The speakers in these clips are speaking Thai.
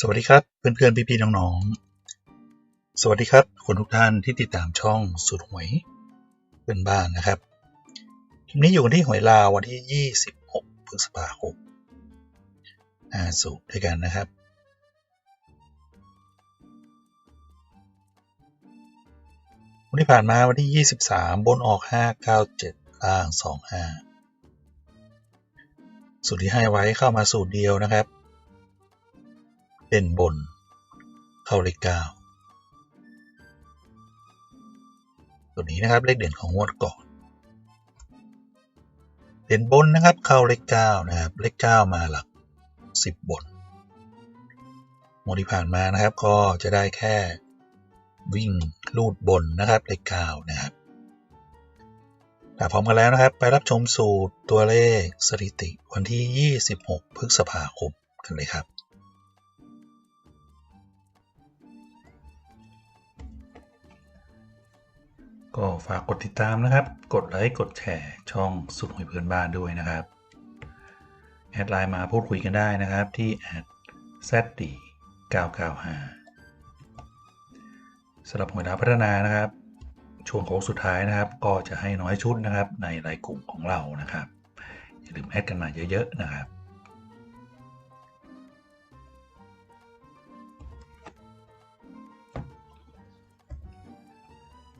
สวัสดีครับเพื่อนๆพี่ๆน้องๆ สวัสดีครับคนทุกท่านที่ติดตามช่องสุดหวยเป็นบ้านนะครับคลิปนี้อยู่กันที่หวยลาววันที่ 26พฤษภาคมอ่าสูตรด้วยกันนะครับ วันที่ผ่านมาวันที่ 23 บนออก 597ล่าง 25 สูตรที่ให้ไว้เข้ามาสูตรเดียวนะครับ เด่นบน เข้าเลขเก้าตัวนี้นะครับเลขเด่นของงวดก่อน เด่นบนนะครับเข้าเลขเก้านะครับเลขเก้ามาหลักสิบบนงวดที่ผ่านมานะครับก็จะได้แค่วิ่งลูดบนนะครับเลขเก้านะครับแต่พร้อมกันแล้วนะครับ ไปรับชมสูตรตัวเลขสถิติวันที่ 26 พฤษภาคมกันเลยครับ ก็ฝากกดติดตามนะครับ กดไลค์ กดแชร์ ช่องสุดหวยเพื่อนบ้านด้วยนะครับ แอดไลน์มาพูดคุยกันได้นะครับที่แอด zd 995สำหรับหวยดาวพัฒนานะครับ ช่วงโค้งสุดท้ายนะครับ ก็จะให้น้อยชุดนะครับในรายกลุ่มของเรานะครับ อย่าลืมแอดกันมาเยอะๆนะครับ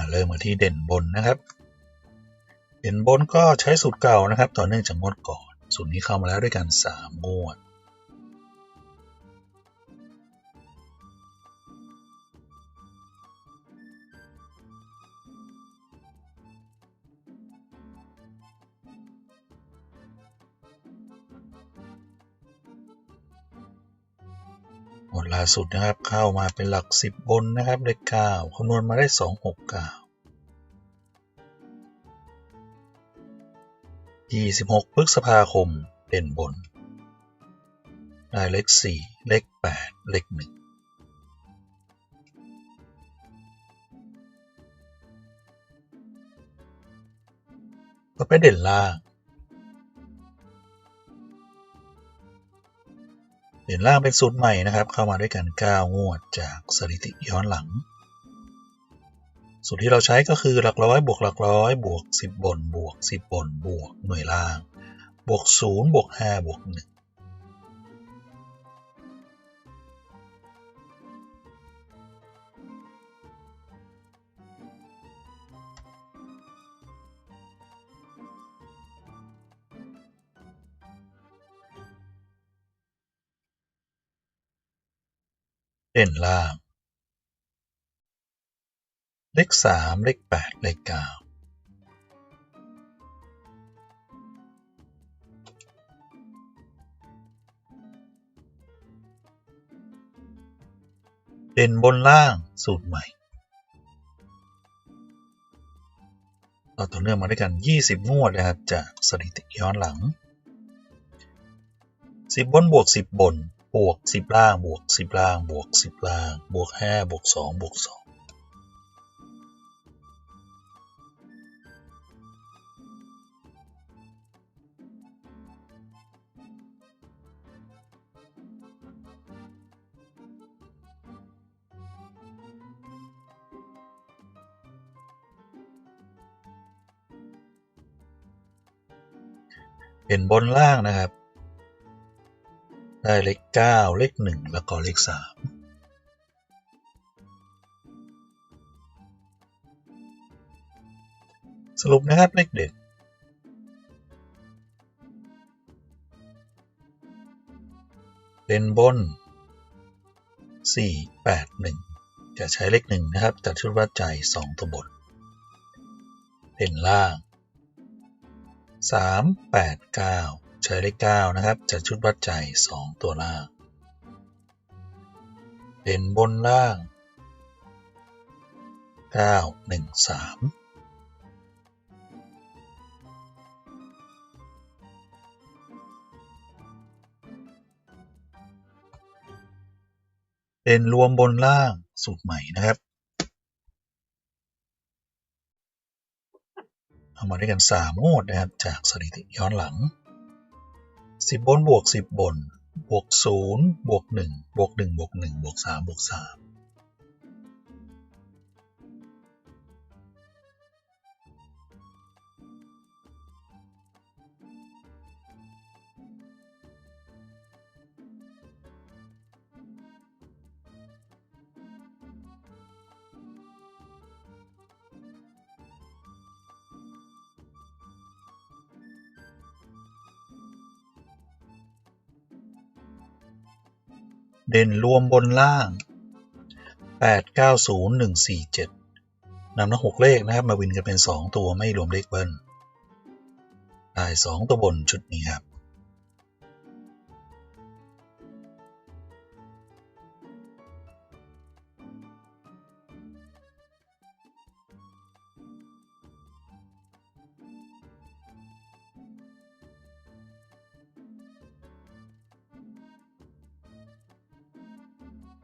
มาเริ่มกันที่เด่นบนนะครับ เด่นบนก็ใช้สูตรเก่านะครับ ต่อเนื่องจากงวดก่อน สูตรนี้เข้ามาแล้วด้วยกัน3งวด งวล่าสุดนะครับเข้ามาเป็นหลัก 10 บนนะครับเลข9คำนวณมาได้ 269 26พฤษภาคมเด่นบน ได้เลข 4 เลข 8 เลข 1ก็ไปเด่นล่าง เด่ยนล่างเป็นสูตรใหม่นะครับ เข้ามาด้วยกัน 9 งวดจากสถิติย้อนหลัง สูตรที่เราใช้ก็คือหลักร้อยบวกหลักร้อยบวก 10 บนบวก 10 บนบวกหน่วยล่าง บวก 0 บวก 5 บวก 1 เด่นล่าง เลข3เลข8เลข9เด่นบนล่างสูตรใหม่เราต่อเนื่องมาด้วยกัน 20 งวดนะครับ จากสถิติย้อนหลัง 10 บนบวก 10 บน บวก10ล่างบวก10ล่างบวก10ล่างบวก5บวก2บวก2เป็นบนล่างนะครับ ได้เลข 9 เลข 1 แล้วก็เลข 3สรุปนะครับเลขเด็ด เป็นบน 4 8 1 จะใช้เลข1นะครับจัดชุดวัดใจ 2 ตัวบนเป็นล่าง 3 8 9 ช้เลขเก้านะครับ จัดชุดวัดใจสองตัวล่างเด่นบนล่างเก้าหนึ่งสามเด่นรวมบนล่างสูตรใหม่นะครับ เอามาด้วยกันสามงวดนะครับ จากสถิติย้อนหลัง สิบบนบวกสิบบนบวกศูนย์บวกหนึ่งบวกหนึ่งบวกหนึ่งบวกสามบวกสาม เด่นรวมบนล่าง 8 9 0 1 4 7นำทั้งหกเลขนะครับ มาวินกันเป็น 2 ตัวไม่รวมเลขเบิ้ลได้2ตัวบนชุดนี้ครับ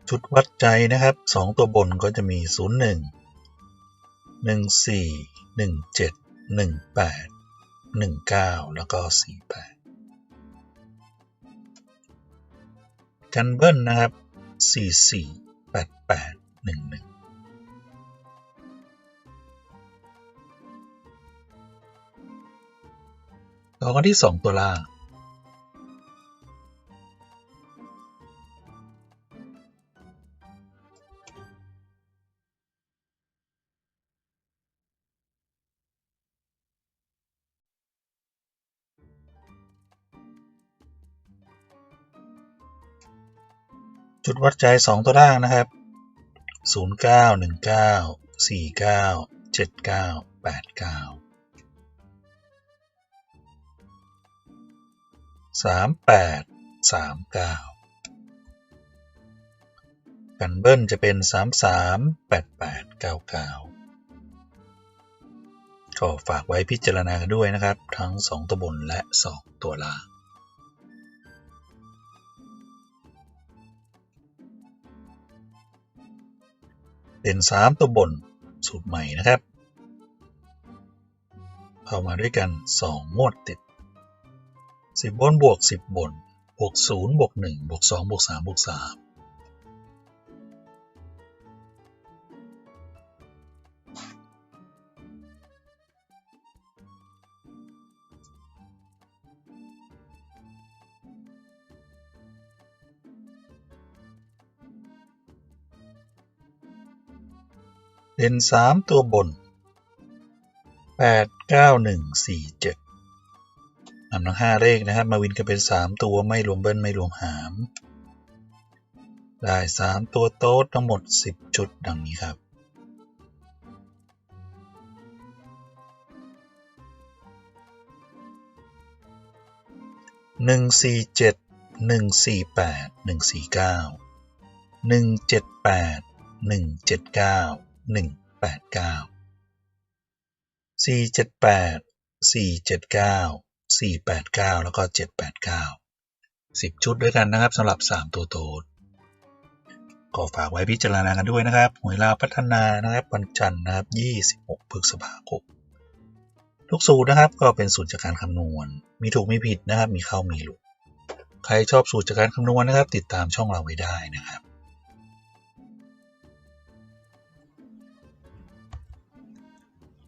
ชุดวัดใจนะครับ 2 ตัวบนก็จะมี 0 1 1 4 1 7 1 8 1 9 แล้วก็ 4 8 กันเบิ้ลนะครับ 4 4 8 8 1 1ต่อกันที่ 2 ตัวล่าง จุดวัดใจ 2 ตัวล่างนะครับ 0 9 1 9 4 9 7 9 8 9 3 8 3 9 กันเบิ้ลจะเป็น 3 3 8 8 9 9 ก็ฝากไว้พิจารณากันด้วยนะครับ ทั้ง 2 ตัวบนและ 2 ตัวล่าง เป็น 3 ตัวบนสูตรใหม่นะครับ เอามาด้วยกัน 2 งวดติด 10 บนบวก 10 บนบวก0บวก1บวก2บวก3บวก3 เด่น3ตัวบน 8 9 1 4 7นำทั้ง5เลขนะครับ มาวินกันเป็น 3 ตัวไม่รวมเบิ้ลไม่รวมหาม ได้ 3 ตัวโต๊ดทั้งหมด 10 จุดดังนี้ครับหนึ่งสี่เจ็ดหนึ่งสี่แปดหนึ่งสี่เก้าหนึ่งเจ็ดแปดหนึ่งเจ็ดเก้า หนึ่งแปดเก้าสี่เจ็ดแปดสี่เจ็ดเก้าสี่แปดเก้าแล้วก็เจ็ดแปดเก้าสิบชุดด้วยกันนะครับสำหรับสามตัวโตดก็ฝากไว้พิจารณากันด้วยนะครับหวยลาพัฒนานะครับวันจันทร์นะครับยี่สิบหกพฤษภาคมทุกสูตรนะครับก็เป็นสูตรจากการคำนวณ มีถูกมีผิดนะครับ มีเข้ามีหลุด ใครชอบสูตรจากการคำนวณนะครับ ติดตามช่องเราไว้ได้นะครับ